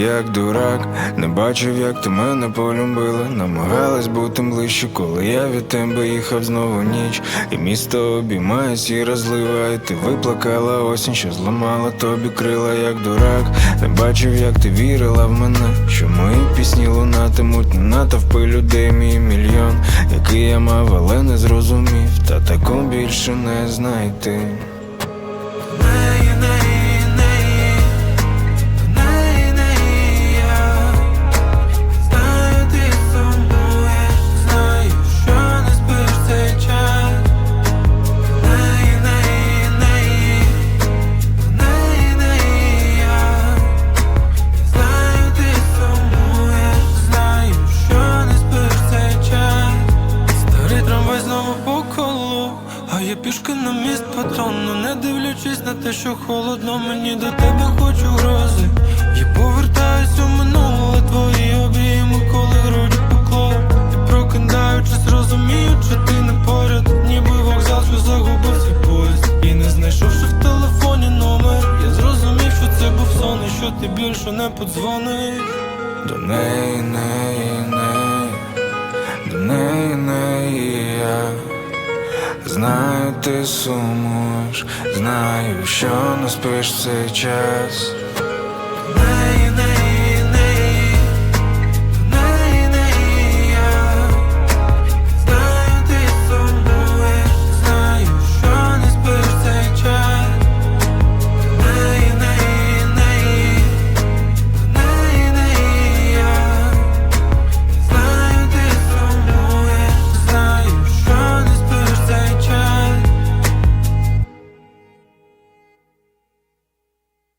як дурак, не бачив, як ти мене полюбила. Намагалась бути ближче, коли я від тебе їхав знову ніч. І місто обіймає і розливає. Ти виплакала осінь, що зламала тобі крила, як дурак. Не бачив, як ти вірила в мене, що мої пісні лунатимуть не натовпи людей, мій мільйон, який я мав, але не зрозумів. Та такого більше не знайти. Я пішки на міст патрону, не дивлячись на те, що холодно, мені до тебе хочу грози. Я повертаюсь у минуле, твої обійми, коли грудь пекло. І прокидаючись, розумію, що ти не поряд, ніби вокзал, що загубив свій поїзд. І не знайшовши в телефоні номер, я зрозумів, що це був сон, і що ти більше не подзвониш. До неї, неї, знаю, ти сумуєш, знаю, що не спиш в цей час.